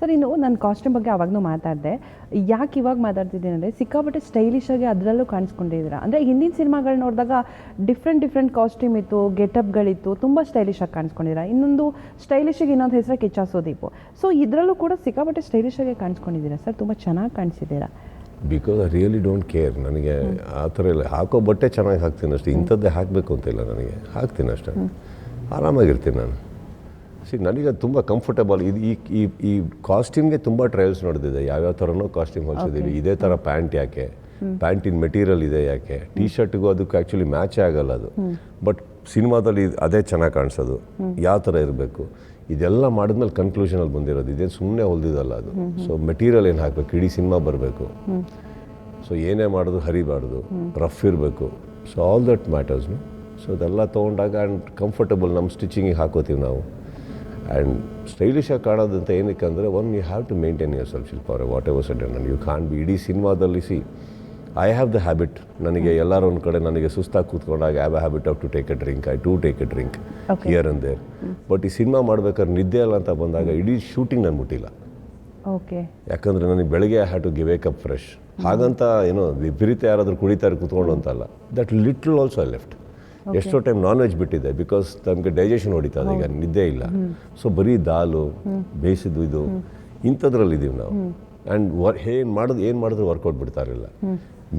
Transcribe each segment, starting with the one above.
Sir ಇನ್ನು ನನ್ನ costume ಬಗ್ಗೆ ಅವಾಗಲೂ ಮಾತಾಡಿದೆ. ಯಾಕೆ ಇವಾಗ ಮಾತಾಡ್ತಿದ್ದೀನಿ ಅಂದರೆ ಸಿಕ್ಕಾಪಟ್ಟೆ ಸ್ಟೈಲಿಶ್ ಆಗಿ ಅದರಲ್ಲೂ ಕಾಣಿಸ್ಕೊಂಡಿದ್ದೀರಾ? ಅಂದರೆ ಹಿಂದಿನ ಸಿನಿಮಾಗಳು ನೋಡಿದಾಗ ಡಿಫ್ರೆಂಟ್ ಡಿಫ್ರೆಂಟ್ ಕಾಸ್ಟ್ಯೂಮ್ ಇತ್ತು ಗೆಟಪ್ಗಳಿತ್ತು ತುಂಬ ಸ್ಟೈಲಿಶ್ ಆಗಿ ಕಾಣಿಸ್ಕೊಂಡಿದ್ದೀರಾ? ಇನ್ನೊಂದು ಸ್ಟೈಲಿಶಿಗೆ ಇನ್ನೊಂದು ಹೆಸರು ಕಿಚ್ಚ ಸುದೀಪ್. ಸೊ ಇದರಲ್ಲೂ ಕೂಡ ಸಿಕ್ಕಾಪಟ್ಟೆ ಸ್ಟೈಲಿಶ್ ಆಗಿ ಕಾಣಿಸ್ಕೊಂಡಿದ್ದೀರಾ ಸರ್? ತುಂಬ ಚೆನ್ನಾಗಿ ಕಾಣಿಸಿದ್ದೀರಾ? Because I really don't care ನನಗೆ ಆ ಥರ ಇಲ್ಲ. ಹಾಕೋ ಬಟ್ಟೆ ಚೆನ್ನಾಗಿ ಹಾಕ್ತೀನಿ ಅಷ್ಟೇ. ಇಂಥದ್ದೇ ಹಾಕಬೇಕು ಅಂತ ಇಲ್ಲ ನನಗೆ. ಹಾಕ್ತೀನಿ ಅಷ್ಟೇ. ಆರಾಮಾಗಿರ್ತೀನಿ ನಾನು. ಸಿ ನನಗೆ ತುಂಬ ಕಂಫರ್ಟಬಲ್ ಇದು ಈ ಈ ಈ ಕಾಸ್ಟ್ಯೂಮ್ಗೆ ತುಂಬ ಟ್ರಯಲ್ಸ್ ನೋಡಿದೆ ಯಾವ್ಯಾವ ಥರನೂ ಕಾಸ್ಟ್ಯೂಮ್ ಹೊಲಿಸಿದ್ದೀವಿ ಇದೇ ಥರ ಪ್ಯಾಂಟ್ ಯಾಕೆ? ಪ್ಯಾಂಟಿನ ಮೆಟೀರಿಯಲ್ ಇದೆ ಯಾಕೆ? ಟೀ ಶರ್ಟ್ಗೂ ಅದಕ್ಕೆ ಆ್ಯಕ್ಚುಲಿ ಮ್ಯಾಚೇ ಆಗಲ್ಲ ಅದು. ಬಟ್ ಸಿನಿಮಾದಲ್ಲಿ ಅದೇ ಚೆನ್ನಾಗಿ ಕಾಣಿಸೋದು. ಯಾವ ಥರ ಇರಬೇಕು? ಇದೆಲ್ಲ ಮಾಡಿದ್ಮೇಲೆ ಕನ್ಕ್ಲೂಷನಲ್ಲಿ ಬಂದಿರೋದು. ಇದೇನು ಸುಮ್ಮನೆ ಹೊಲ್ದಿದಲ್ಲ ಅದು. ಸೊ ಮೆಟೀರಿಯಲ್ ಏನು ಹಾಕಬೇಕು? ಇಡೀ ಸಿನಿಮಾ ಬರಬೇಕು. ಸೊ ಏನೇ ಮಾಡೋದು ಹರಿಬಾರ್ದು. ರಫ್ ಇರಬೇಕು. ಸೊ ಆಲ್ ದಟ್ ಮ್ಯಾಟರ್ಸ್ನು ಸೊ ಅದೆಲ್ಲ ತೊಗೊಂಡಾಗ ಆ್ಯಂಡ್ ಕಂಫರ್ಟಬಲ್ ನಮ್ಮ ಸ್ಟಿಚಿಂಗಿಗೆ ಹಾಕೋತೀವಿ ನಾವು. ಆ್ಯಂಡ್ ಸ್ಟೈಲಿಶಾಗಿ ಕಾಣೋದಂತ ಏನಕ್ಕೆ ಅಂದರೆ one you have to maintain yourself Shilpa ಅವರ whatever sudden you can be ಇಡೀ ಸಿನಿಮಾದಲ್ಲಿ see I have the habit ನನಗೆ ಎಲ್ಲರೂ ಒಂದು ಕಡೆ ನನಗೆ ಸುಸ್ತಾಗಿ ಕೂತ್ಕೊಂಡಾಗ have a habit of to take a drink I to take a drink here here and there but ಈ ಸಿನಿಮಾ ಮಾಡ್ಬೇಕಾದ್ರೆ ನಿದ್ದೆ ಅಲ್ಲ ಅಂತ ಬಂದಾಗ ಇಡೀ ಶೂಟಿಂಗ್ ನಾನು ಮುಟ್ಟಿಲ್ಲ. ಓಕೆ ಯಾಕಂದರೆ ನನಗೆ ಬೆಳಗ್ಗೆ I have to give up fresh ಹಾಗಂತ ಏನೋ ವಿಪರೀತ ಯಾರಾದರೂ ಕುಡಿತಾರೆ ಕೂತ್ಕೊಂಡು ಅಂತಲ್ಲ. That little also I left ಎಷ್ಟೋ ಟೈಮ್ ನಾನ್ ವೆಜ್ ಬಿಟ್ಟಿದೆ ಬಿಕಾಸ್ ನಮಗೆ ಡೈಜೆಷನ್ ಹೊಡಿತದೆ ಈಗ ನಿದ್ದೆ ಇಲ್ಲ. ಸೊ ಬರೀ ದಾಲು ಬೇಯಿಸಿದ್ದು ಇದು ಇಂಥದ್ರಲ್ಲಿದ್ದೀವಿ ನಾವು. ಆ್ಯಂಡ್ ವರ್ ಏನು ಮಾಡೋದು ಏನು ಮಾಡಿದ್ರು ವರ್ಕೌಟ್ ಬಿಡ್ತಾ ಇರಲಿಲ್ಲ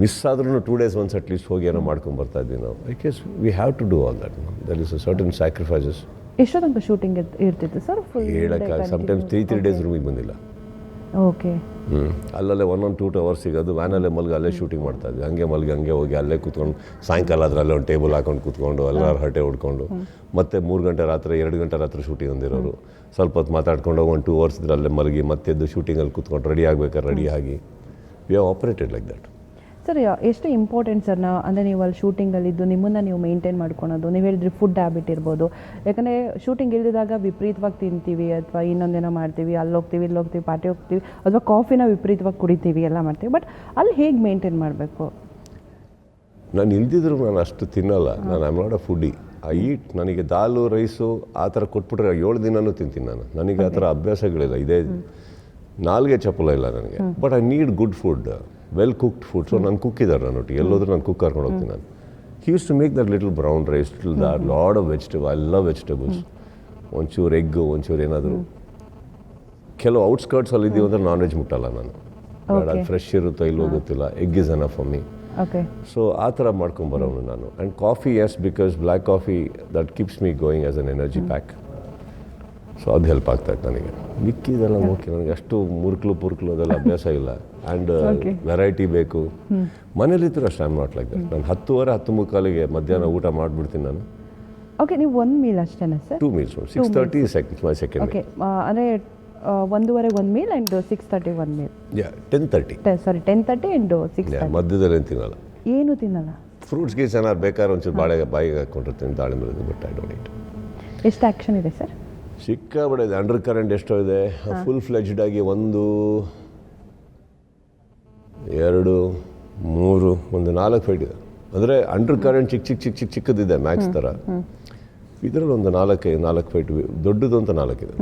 ಮಿಸ್ ಆದ್ರೂ ಟೂ ಡೇಸ್ ಒನ್ಸ್ ಅಟ್ಲೀಸ್ಟ್ ಹೋಗಿ ಏನೋ ಮಾಡ್ಕೊಂಡು ಬರ್ತಾ ಇದ್ವಿ ನಾವು. I case we have to do all that that is a certain sacrifices ಎಷ್ಟೋ ತನಕ ಶೂಟಿಂಗ್ ಇರ್ತಿತ್ತು ಸರ್ ಫುಲ್ ಹೇಳಕ್ಕೆ ಸಮ್ಟೈಮ್ಸ್ ತ್ರೀ ತ್ರೀ ಡೇಸ್ ರೂಮಿಗೆ ಬಂದಿಲ್ಲ. ಓಕೆ ಹ್ಞೂ ಅಲ್ಲಲ್ಲೇ ಒನ್ ಒನ್ ಟೂ ಅವರ್ಸ್ ಸಿಗೋದು ವ್ಯಾನಲ್ಲೇ ಮಲ್ಗಿ ಅಲ್ಲೇ ಶೂಟಿಂಗ್ ಮಾಡ್ತಾ ಇದ್ವಿ. ಹಂಗೆ ಮಲ್ಗಿ ಹಂಗೆ ಹೋಗಿ ಅಲ್ಲೇ ಕೂತ್ಕೊಂಡು ಸಾಯಂಕಾಲ ಅದರಲ್ಲೇ ಅಲ್ಲೇ ಒಂದು ಟೇಬಲ್ ಹಾಕೊಂಡು ಕೂತ್ಕೊಂಡು ಎಲ್ಲರೂ ಹಟೆ ಹೊಡ್ಕೊಂಡು ಮತ್ತೆ ಮೂರು ಗಂಟೆ ರಾತ್ರಿ ಎರಡು ಗಂಟೆ ರಾತ್ರಿ ಶೂಟಿಂಗ್ ಹೊಂದಿರೋರು ಸ್ವಲ್ಪ ಹೊತ್ತು ಮಾತಾಡ್ಕೊಂಡು ಒಂದು ಟೂ ಅವರ್ಸ್ ಇದ್ರಲ್ಲೇ ಮಲಗಿ ಮತ್ತೆದ್ದು ಶೂಟಿಂಗಲ್ಲಿ ಕೂತ್ಕೊಂಡು ರೆಡಿ ಆಗ್ಬೇಕಾದ್ರೆ ರೆಡಿ ಆಗಿ. We have operated like that sir ಎಷ್ಟು ಇಂಪಾರ್ಟೆಂಟ್ ಸರ್ ನಾ ಅಂದರೆ ನೀವು ಅಲ್ಲಿ ಶೂಟಿಂಗಲ್ಲಿದ್ದು ನಿಮ್ಮನ್ನು ನೀವು ಮೇಂಟೈನ್ ಮಾಡ್ಕೊಳೋದು ನೀವು ಹೇಳಿದ್ರಿ ಫುಡ್ ಹ್ಯಾಬಿಟ್ ಇರ್ಬೋದು. ಯಾಕಂದರೆ ಶೂಟಿಂಗ್ ಇಲ್ದಿದಾಗ ವಿಪರೀತವಾಗಿ ತಿಂತೀವಿ ಅಥವಾ ಇನ್ನೊಂದೇನೋ ಮಾಡ್ತೀವಿ ಅಲ್ಲಿ ಹೋಗ್ತೀವಿ ಇಲ್ಲಿ ಹೋಗ್ತೀವಿ ಪಾರ್ಟಿ ಹೋಗ್ತೀವಿ ಅಥವಾ ಕಾಫಿನ ವಿಪರೀತವಾಗಿ ಕುಡಿತೀವಿ ಎಲ್ಲ ಮಾಡ್ತೀವಿ. ಬಟ್ ಅಲ್ಲಿ ಹೇಗೆ ಮೇಂಟೈನ್ ಮಾಡಬೇಕು? ನಾನು ಇಲ್ದಿದ್ರು ನಾನು ಅಷ್ಟು ತಿನ್ನಲ್ಲ. ನಾನು I not a foodie I eat ನನಗೆ ದಾಲು ರೈಸು ಆ ಥರ ಕೊಟ್ಬಿಟ್ರೆ ಏಳು ದಿನನೂ ತಿಂತೀನಿ ನಾನು. ನನಗೆ ಆ ಥರ ಅಭ್ಯಾಸಗಳಿಲ್ಲ. ಇದೇ ನಾಲ್ಗೆ ಚಪ್ಪಲ ಇಲ್ಲ ನನಗೆ. But I need good food well cooked food so ನಾನು ಕುಕ್ ಇದ್ದಾರೆ ನಾನು ಒಟ್ಟಿಗೆ ಎಲ್ಲೋದ್ರೂ ನಾನು ಕುಕ್ ಕರ್ಕೊಂಡು ಹೋಗ್ತೀನಿ ನಾನು he use to make that little brown rice little that lot of vegetable ಎಲ್ಲ ವೆಜಿಟೇಬಲ್ಸ್ ಒಂಚೂರು ಎಗ್ ಒಂಚೂರು ಏನಾದರೂ ಕೆಲವು ಔಟ್ಸ್ಕರ್ಟ್ಸಲ್ಲಿ ಇದ್ದೀವಿ ಅಂದರೆ ನಾನ್ ವೆಜ್ ಮುಟ್ಟಲ್ಲ ನಾನು Okay. ಫ್ರೆಶ್ ಇರುತ್ತೋ ಇಲ್ಲೋ ಗೊತ್ತಿಲ್ಲ egg is an for me so ಆ ಥರ ಮಾಡ್ಕೊಂಬರೋನು ನಾನು and coffee is because black coffee that keeps me going as an energy pack so ಅದು ಹೆಲ್ಪ್ ಆಗ್ತಾ ಇತ್ತು ನನಗೆ. ಮಿಕ್ಕಿದೆಲ್ಲ ಓಕೆ ನನಗೆ ಅಷ್ಟು ಮುರುಕ್ಲು ಪುರುಕ್ಲು ಅದೆಲ್ಲ ಅಭ್ಯಾಸ ಇಲ್ಲ. ಆ್ಯಂಡ್. ವೆರೈಟಿ ಬೇಕು. ಮನೇಲಿದ್ದರೂ ಅಷ್ಟು ಐಮ್ ನಾಟ್ ಲೈಕ್ ದಟ್ ನಾನು ಹತ್ತುವರೆ ಹತ್ತು ಮುಕ್ಕಾಲಿಗೆ ಮಧ್ಯಾಹ್ನ ಊಟ ಮಾಡಿಬಿಡ್ತೀನಿ ನಾನು. ಓಕೆ ನೀವು ಒಂದು ಮೀಲ್ ಅಷ್ಟೇನಾ sir two meals six thirty second my second okay ಅಂದರೆ ಒಂದೂವರೆಗೆ ಒಂದು ಮೀಲ್ ಆ್ಯಂಡ್ ಸಿಕ್ಸ್ ತರ್ಟಿ ಒಂದು meal yeah ten thirty sorry ten thirty and six ಮಧ್ಯದಲ್ಲಿ ಏನು ತಿನ್ನಲ್ಲ. ಏನು ತಿನ್ನಲ್ಲ? ಫ್ರೂಟ್ಸ್ ಗೀಸ್ ಏನಾದ್ರು ಬೇಕಾದ್ರೆ ಒಂಚೂರು ಬಾಳೆ ಬಾಯಿಗೆ ಹಾಕ್ಕೊಂಡಿರ್ತೀನಿ ದಾಳಿಂಬೆ ಬಟ್ ಐ ಡೋಂಟ್ ಇಟ್ ಎಷ್ಟು ಆ್ಯಕ್ಷನ್ ಇದೆ ಸರ್ ಸಿಕ್ಕಾಬಿಡೆ ಇದೆ ಅಂಡರ್ ಕರೆಂಟ್ ಎಷ್ಟೋ ಇದೆ. ಫುಲ್ ಫ್ಲೆಜ್ಡ್ ಆಗಿ ಒಂದು ಎರಡು ಮೂರು ಒಂದು ನಾಲ್ಕು ಫೈಟ್ ಇದೆ. ಅಂದರೆ ಅಂಡರ್ ಕರೆಂಟ್ ಚಿಕ್ಕ ಚಿಕ್ಕ ಚಿಕ್ಕ ಚಿಕ್ಕ ಚಿಕ್ಕದಿದೆ ಮ್ಯಾಕ್ಸ್ ಥರ ಇದರಲ್ಲಿ ಒಂದು ನಾಲ್ಕೈದು ನಾಲ್ಕು ಫೈಟ್ ದೊಡ್ಡದು ಅಂತ ನಾಲ್ಕಿದೆ